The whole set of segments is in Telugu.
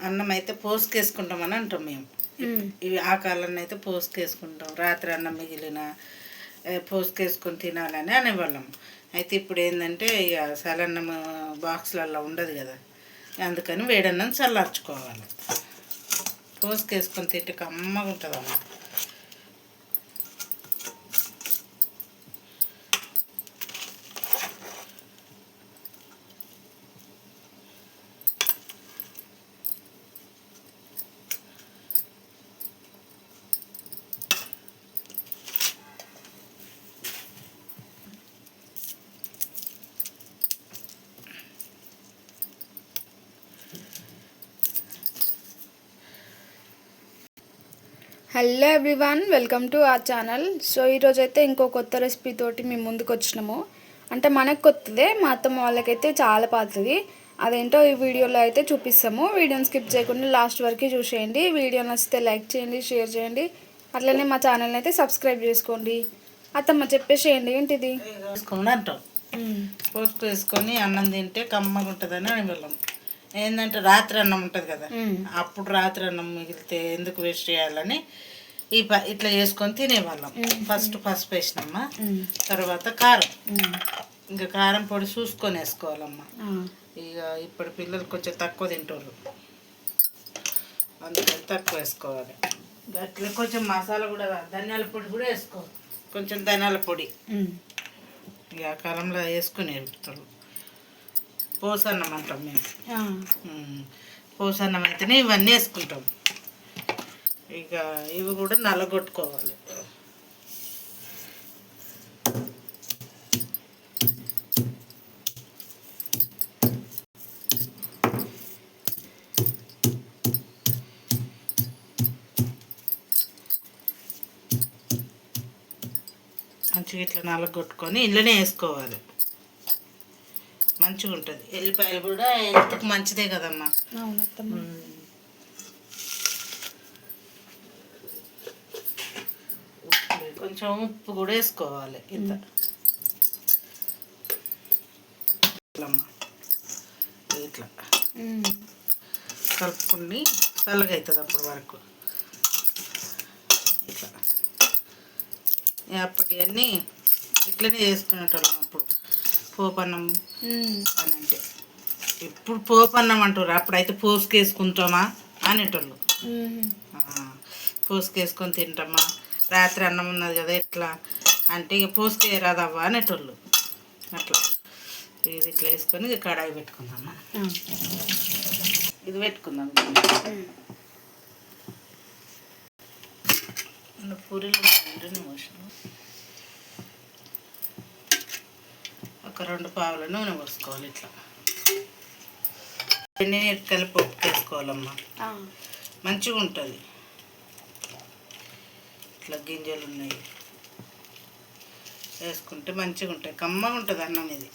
అన్నం అయితే పోసుకేసుకుంటామని అంటాం మేము. ఇవి ఆ కాలంలో అయితే పోసుకేసుకుంటాం. రాత్రి అన్నం మిగిలిన పోసుకేసుకొని తినాలని అనేవాళ్ళం. అయితే ఇప్పుడు ఏంటంటే ఇక సలన్నం బాక్స్లలో ఉండదు కదా. అందుకని వేడన్నం చల్లార్చుకోవాలి. పోసుకేసుకొని తింటే కమ్మగా ఉంటుంది అమ్మ hello everyone welcome to our channel. So ఈరోజు అయితే ఇంకో కొత్త రెసిపీ తోటి మేము ముందుకు వచ్చినాము అంటే మనకు కొత్తదే మా అత్తమ్మ వాళ్ళకైతే చాలా పాతది. అదేంటో ఈ వీడియోలో అయితే చూపిస్తాము. వీడియోని స్కిప్ చేయకుండా లాస్ట్ వరకు చూసేయండి. వీడియో నచ్చితే లైక్ చేయండి షేర్ చేయండి. అట్లనే మా ఛానల్ని అయితే సబ్స్క్రైబ్ చేసుకోండి. అత్తమ్మ చెప్పేసేయండి ఏంటిది? పోసుకు వేసుకొని అన్నం తింటే కమ్మగా ఉంటుందని అనేవాళ్ళం ఏంటంటే రాత్రి అన్నం ఉంటుంది కదా. అప్పుడు రాత్రి అన్నం మిగిలితే ఎందుకు వేస్ట్ చేయాలని ఈ ప ఇట్లా చేసుకొని తినేవాళ్ళం. ఫస్ట్ పసుపు వేసినమ్మా తర్వాత కారం. ఇంకా కారం పొడి చూసుకొని వేసుకోవాలమ్మా. ఇక ఇప్పుడు పిల్లలు కొంచెం తక్కువ తింటారు అందుకని తక్కువ వేసుకోవాలి. అట్లా కొంచెం మసాలా కూడా ధనియాల పొడి కూడా వేసుకోవాలి కొంచెం ధనియాల పొడి. ఇక ఆ కాలంలో వేసుకుని ఎరుపుతారు పోసన్నం అంటాం మేము. పోసన్నం అయితేనే ఇవన్నీ వేసుకుంటాం. ఇక ఇవి కూడా నల్లగొట్టుకోవాలి మంచిగా ఇట్లా నల్లగొట్టుకొని ఇంట్లోనే వేసుకోవాలి. మంచిగా ఉంటుంది ఎల్లిపాయలు కూడా హెల్త్కి మంచిదే కదమ్మా. కొంచెం ఉప్పు కూడా వేసుకోవాలి ఇంత. ఇట్లా. కలుపుకుని చల్లగా అవుతుంది అప్పుడు వరకు. ఇట్లా. ఇక అప్పటివన్నీ ఇట్లనే చేసుకునేటోళ్ళం అప్పుడు. పోపన్నం. అని అంటే ఇప్పుడు పోపన్నం అంటారు అప్పుడైతే పోసుకేసుకుంటామా అనేటోళ్ళు. పోసుకేసుకొని తింటామా? రాత్రి అన్నం ఉన్నది కదా ఎట్లా? అంటే ఇక పోసుకే రాదవ్వా అనేటోళ్ళు. అట్లా. ఇది ఇట్లా వేసుకొని ఇక కడాయి పెట్టుకుందాం మనం ఆ. ఇది పెట్టుకుందాం. పూరీలు పోసిన ఒక రెండు పావుల నూనె పోసుకోవాలి ఇట్లా. ఎన్ని కలిపి పొట్టుకేసుకోవాలమ్మా ఆ. మంచిగా ఉంటుంది. ఇట్లా గింజలు ఉన్నాయి. వేసుకుంటే మంచిగా ఉంటాయి కమ్మగా ఉంటుంది అన్నం ఇది.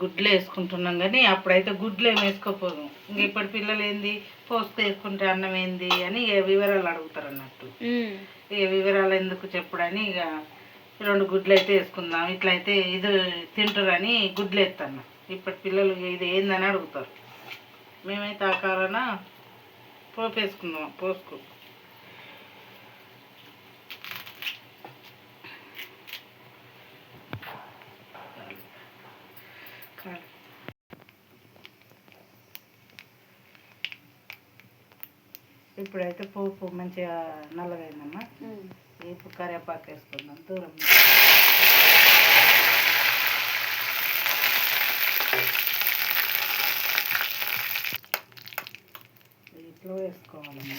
గుడ్లు వేసుకుంటున్నాం కానీ అప్పుడైతే గుడ్లు ఏమి వేసుకోపోదు. ఇంక ఇప్పటి పిల్లలు ఏంది పోసుకు వేసుకుంటే అన్నం ఏంది అని ఇక వివరాలు అడుగుతారు అన్నట్టు. ఇక వివరాలు ఎందుకు చెప్పుడని ఇక రెండు గుడ్లు అయితే వేసుకుందాం ఇట్లా అయితే ఇది తింటారని గుడ్లు వేస్తాను ఇప్పటి పిల్లలు ఇది ఏందని అడుగుతారు. మేమైతే ఆ కాలన పోపు వేసుకుందాం పోసుకు కాదు. ఇప్పుడైతే పోపు మంచిగా నల్లగైందమ్మా. మ్మ్. ఇప్పుడు కరివేపాకు వేసుకుందాం దూరం. ఇట్లా వేసుకోవాలమ్మా.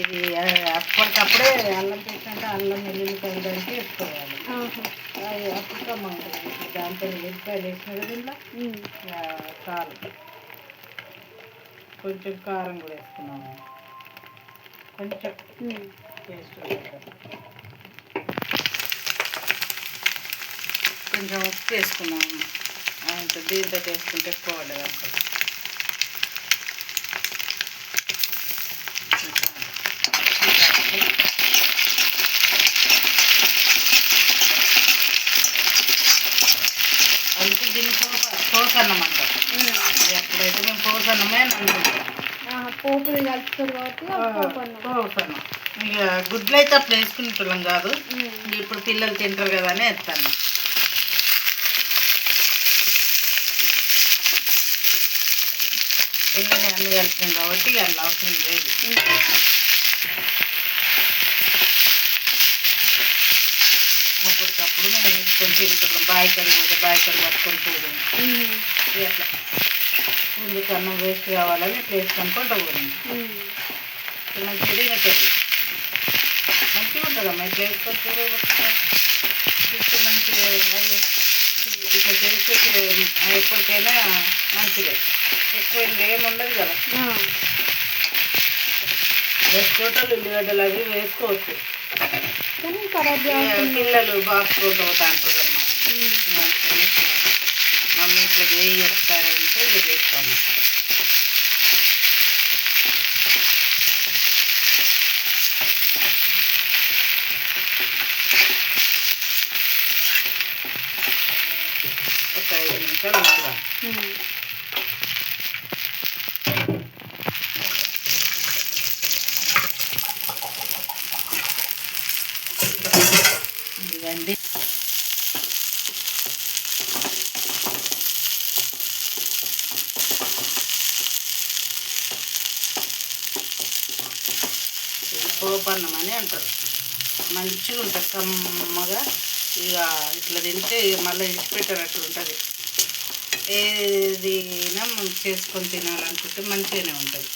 ఇది అప్పటికప్పుడే అల్లం అంటే అల్లం వెల్లుల్లిపాయలు దంచి వేసుకోవాలి. అది అప్పుడు దాంతో వెల్లిపాయలు వేసిన కదా కారం. కొంచెం కారం కూడా వేసుకున్నాము కొంచెం టేస్ట్ కొంచెం ఉప్పు వేసుకున్నాము అంత దీంతో చేసుకుంటే ఎక్కువ పడ్డది మేము పోసన్నమే పోపులు కలుపుతారు కాబట్టి అది పోపు అన్నం. ఇక గుడ్లు అయితే అట్లా వేసుకునేటోళ్ళం కాదు ఇప్పుడు పిల్లలు తింటారు కదా అని వేస్తాను ఎందుకంటే అన్ని కలిపినాం కాబట్టి ఇక అందులో అవసరం లేదు అప్పటికప్పుడు మేము వేసుకొని తింటున్నాం బావి కడిగి పోతే బావి కడిగి పట్టుకొని పోదాం అట్లా ముందుకు అన్నం వేస్ట్ కావాలని ఇట్లా వేసుకొని కొంట పోయింది మంచిగా తినకది మంచిగా ఉంటుందమ్మా ఇట్లా పట్టుకొని తింటే మంచిగా ఇట్లా చేస్తే ఎప్పటికైనా మంచిదే. ఎక్కువ ఏమి ఉండదు కదా. వేసుకోవటం ఉల్లిగడ్డలు అవి వేసుకోవచ్చు. పిల్లలు అవుతా అంటారమ్మా. అందుకని ఇట్లా మమ్మీ ఇట్లా వేయి చెప్తారంటే ఇది వేస్తాను ఒక ఐదు నిమిషాలు ఇది పోపన్నం అని అంటారు. మంచిగా ఉంటుంది కమ్మగా ఇక ఇట్లా తింటే ఇక మళ్ళీ ఇడిచిపెట్టేటట్టు ఉంటుంది. ఏదినా మనం చేసుకొని తినాలనుకుంటే మంచిగానే ఉంటుంది.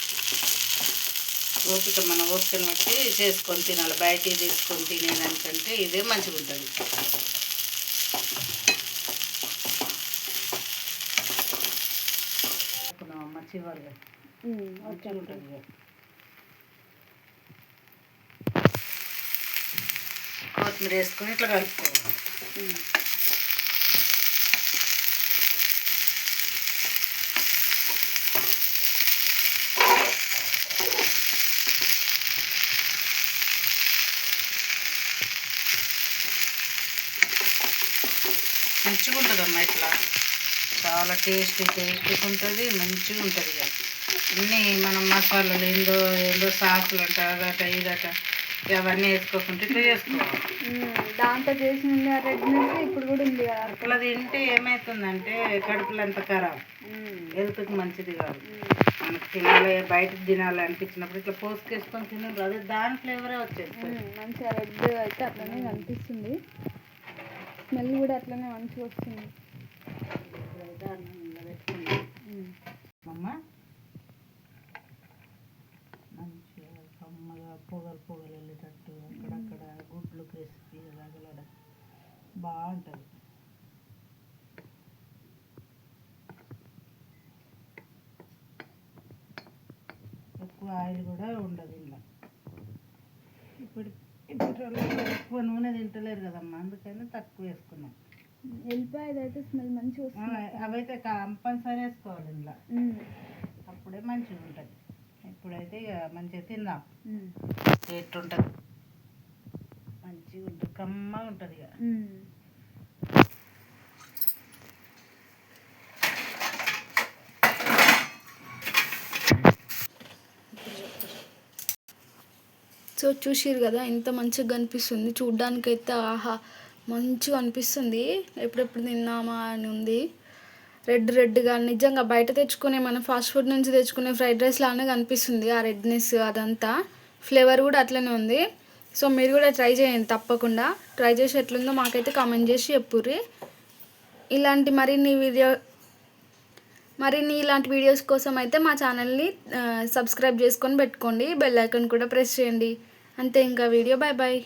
ఓపిక మన ఓపికను బట్టి చేసుకొని తినాలి. బయటికి తీసుకొని తినేదానికంటే ఇదే మంచిగా ఉంటుంది మంచిగా ఉంటుంది కొత్తిమీర వేసుకొని ఇట్లా కలుపుకోవాలి. మంచిగా ఉంటుందమ్మా ఇట్లా. చాలా టేస్టీ టేస్టీగా ఉంటుంది మంచిగా ఉంటుంది ఇక. అన్నీ మనం మసాలాలు ఏందో ఏందో సాసులు అంట అదట ఇదట. అవన్నీ వేసుకోకుండా ఇట్లా చేసుకోవాలి. దాంతో చేసిన రెడ్నెస్ ఇప్పుడు కూడా ఉంది కదా అట్లా తింటే ఏమవుతుందంటే కడుపులో అంత ఖరాబ్ హెల్త్కి మంచిది కాదు. మనకు తినాలి బయటకు తినాలి అనిపించినప్పుడు ఇట్లా పోసుకేసుకొని తినాలి అదే దాని ఫ్లేవరే వచ్చేది. మంచిగా రెడ్ అయితే అట్లనే కనిపిస్తుంది. స్మెల్ కూడా అట్లనే మంచిగా వస్తుంది. అమ్మ. మంచిగా కమ్మగా పొగలు పొగలు బాగుంటుంది. ఎక్కువ ఆయిల్ కూడా ఉండదు ఇంట్లో. ఇప్పుడు ఎక్కువ నూనె తింటలేరు కదమ్మా అందుకని తక్కువ వేసుకున్నాం. వెళ్ళిపోయేది అయితే స్మెల్ మంచిగా వస్తుంది. అవైతే కంపల్సరీ వేసుకోవాలి ఇంట్లో. అప్పుడే మంచిగా ఉంటుంది. ఇప్పుడైతే ఇక మంచిగా తిందాం. ఉమ్. మంచిగా ఉంటుంది కమ్మగా ఉంటుంది ఇక. సో చూసిరు కదా ఎంత మంచిగా కనిపిస్తుంది. చూడ్డానికైతే ఆహా మంచిగా అనిపిస్తుంది. ఎప్పుడెప్పుడు తిన్నామా అని ఉంది. రెడ్ రెడ్గా నిజంగా బయట తెచ్చుకునే మన ఫాస్ట్ ఫుడ్ నుంచి తెచ్చుకునే ఫ్రైడ్ రైస్ లానే కనిపిస్తుంది ఆ రెడ్నెస్ అదంతా. ఫ్లేవర్ కూడా అట్లనే ఉంది. సో మీరు కూడా ట్రై చేయండి తప్పకుండా. ట్రై చేసి ఎట్లుందో మాకైతే కామెంట్ చేసి చెప్పుర్రి. ఇలాంటి మరిన్ని వీడియో మరిన్ని ఇలాంటి వీడియోస్ కోసం అయితే మా ఛానల్ని సబ్స్క్రైబ్ చేసుకొని పెట్టుకోండి. బెల్ ఐకాన్ కూడా ప్రెస్ చేయండి. అంతే ఇంకా వీడియో. Bye bye